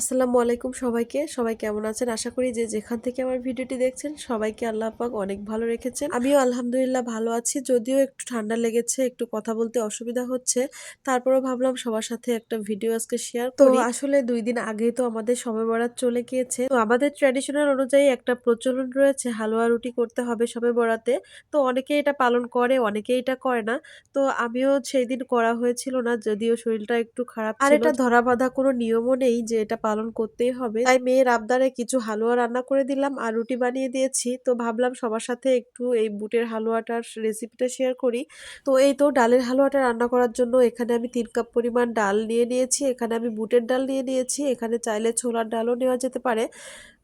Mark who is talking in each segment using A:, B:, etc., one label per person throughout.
A: আসসালামু আলাইকুম সবাইকে। সবাই কেমন আছেন? আশা করি যে যেখান থেকে আমার ভিডিওটি দেখছেন সবাইকে আল্লাহ পাক অনেক ভালো রেখেছেন। আমিও আলহামদুলিল্লাহ ভালো আছি। যদিও একটু ঠান্ডা লেগেছে একটু কথা বলতে অসুবিধা হচ্ছে। তারপরেও ভাবলাম সবার সাথে একটা ভিডিও আজকে শেয়ার তো আসলে দুই দিন আগেই তো আমাদের সময় বরাত চলে গিয়েছে। তো আমাদের ট্র্যাডিশনাল অনুযায়ী একটা প্রচলন রয়েছে হালুয়া রুটি করতে হবে সবে বরাতে। তো অনেকে এটা পালন করে অনেকে এটা করে না। তো আমিও সেই দিন করা হয়েছিল না যদিও শরীরটা একটু খারাপ আর এটা ধরা বাঁধা কোনো নিয়মও নেই যে এটা পালন করতেই হবে। তাই মেয়ের আবদারে কিছু হালুয়া রান্না করে দিলাম আর রুটি বানিয়ে দিয়েছি। তো ভাবলাম সবার সাথে একটু এই বুটের হালুয়াটার রেসিপিটা শেয়ার করি। তো এই তো ডালের হালুয়াটা রান্না করার জন্য এখানে আমি তিন কাপ পরিমাণ ডাল নিয়ে নিয়েছি। এখানে আমি বুটের ডাল নিয়ে নিয়েছি। এখানে চাইলে ছোলার ডালও নেওয়া যেতে পারে।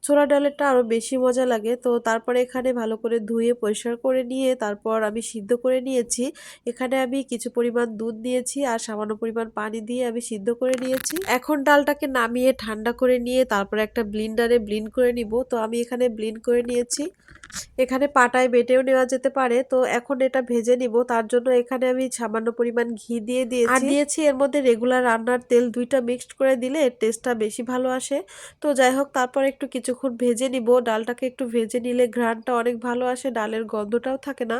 A: ছোলা ডালেরটা আরও বেশি মজা লাগে। তো তারপরে এখানে ভালো করে ধুয়ে পরিষ্কার করে নিয়ে তারপর আমি সিদ্ধ করে নিয়েছি। এখানে আমি কিছু পরিমাণ দুধ নিয়েছি আর সামান্য পরিমাণ পানি দিয়ে আমি সিদ্ধ করে নিয়েছি। এখন ডালটাকে নামিয়ে ঠান্ডা করে নিয়ে তারপরে একটা ব্লিন্ডারে ব্লিন করে নিব। তো আমি এখানে ব্লিন করে নিয়েছি। এখানে পাটায় বেটেও নেওয়া যেতে পারে। তো এখন এটা ভেজে নিব। তার জন্য এখানে আমি সামান্য পরিমাণ ঘি দিয়ে দিয়েছি। আর দিয়েছি এর মধ্যে রেগুলার রান্নার তেল দুইটা মিক্সড করে দিলে এর টেস্টটা বেশি ভালো আসে। তো যাই হোক, তারপর একটু কিছুক্ষণ ভেজে নিব। ডালটাকে একটু ভেজে নিলে ঘ্রাণটা অনেক ভালো আসে। ডালের গন্ধটাও থাকে না।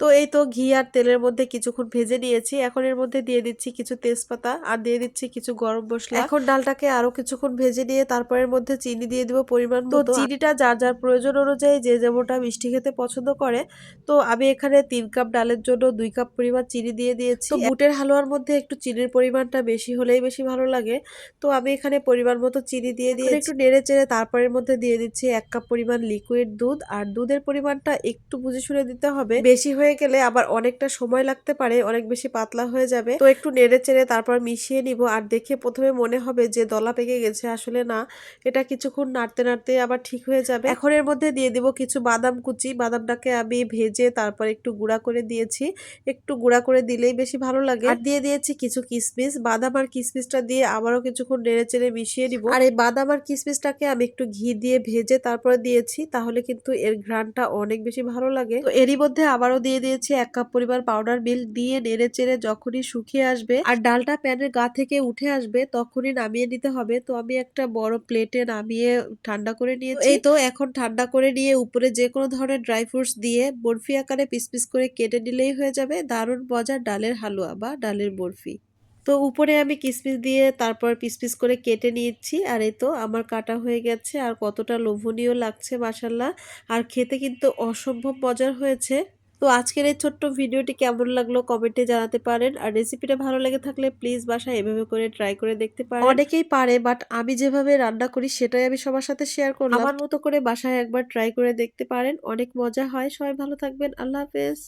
A: তো এই তো ঘি আর তেলের মধ্যে কিছুক্ষণ ভেজে নিয়েছি। এখন এর মধ্যে দিয়ে দিচ্ছি কিছু তেজপাতা আর দিয়ে দিচ্ছি কিছু গরম মশলা। এখন ডালটাকে আরও কিছুক্ষণ ভেজে নিয়ে তারপরের মধ্যে চিনি দিয়ে দিব পরিমাণ তো চিনিটা যার যার প্রয়োজন অনুযায়ী যে যেমনটা মিষ্টি খেতে পছন্দ করে। তো আমি এখানে তিন কাপ ডালের জন্য দুই কাপ পরিমাণ চিনি দিয়ে দিয়েছি। তো বুটের হালুয়ার মধ্যে একটু চিনির পরিমাণটা বেশি হলেই বেশি ভালো লাগে। তো আমি এখানে পরিমাণ মতো চিনি দিয়ে দিয়ে একটু নেড়ে চেড়ে তারপরের মধ্যে দিয়ে দিচ্ছি এক কাপ পরিমাণ লিকুইড দুধ। আর দুধের পরিমাণটা একটু বুঝে শুনে দিতে হবে। বেশি হয়ে হয়ে গেলে আবার অনেকটা সময় লাগতে পারে, অনেক বেশি পাতলা হয়ে যাবে। তো একটু নেড়ে চেড়ে তারপর মিশিয়ে নিব। আর দেখে প্রথমে মনে হবে যে দলা পেকে গেছে, আসলে না। এটা কিছুক্ষণ নাড়তে নাড়তে আবার ঠিক হয়ে যাবে। এখন এর মধ্যে দিয়ে দিব কিছু বাদাম কুচি। বাদামটাকে আমি ভেজে তারপর একটু গুঁড়া করে দিয়েছি। একটু গুঁড়া করে দিলেই বেশি ভালো লাগে। আর দিয়ে দিয়েছি কিছু কিসমিস। বাদাম আর কিসমিসটা দিয়ে আবারও কিছুক্ষণ নেড়ে চেড়ে মিশিয়ে নিব। আর এই বাদাম আর কিসমিসটাকে আমি একটু ঘি দিয়ে ভেজে তারপরে দিয়েছি, তাহলে কিন্তু এর ঘ্রাণটা অনেক বেশি ভালো লাগে। তো এরই মধ্যে আবারও দিয়ে দিয়েছি এক কাপ পরিমাণ পাউডার মিল্ক দিয়ে নেড়ে চেড়ে যখনই শুকিয়ে আসবে আর ডালটা প্যানের গা থেকে উঠে আসবে তখনই নামিয়ে নিতে হবে। তো আমি একটা বড় প্লেটে নামিয়ে ঠান্ডা করে নিয়েছি। এই তো। এখন ঠান্ডা করে নিয়ে উপরে যে কোনো ধরনের ড্রাই ফ্রুটস দিয়ে বরফি আকারে পিস পিস করে কেটে নিলেই হয়ে যাবে। দারুণ মজার ডালের হালুয়া বা ডালের বরফি। তো উপরে আমি কিসমিস দিয়ে তারপর পিস পিস করে কেটে নিয়েছি আর এই তো আমার কাটা হয়ে গেছে। আর কতটা লোভনীয় লাগছে মাসাল্লাহ আর খেতে কিন্তু অসম্ভব মজার হয়েছে। তো আজকের এই ছোট্ট ভিডিওটি কেমন লাগল কমেন্টে জানাতে পারেন। আর রেসিপিটা ভালো লেগে থাকলে প্লিজ বাসায় এভাবে করে ট্রাই করে দেখতে পারেন। অনেকেই পারে বাট আমি যেভাবে রান্না করি সেটাই আমি সবার সাথে শেয়ার করলাম। আমার মতো করে বাসায় একবার ট্রাই করে দেখতে পারেন। অনেক মজা হয়। সবাই ভালো থাকবেন। আল্লাহ হাফেজ।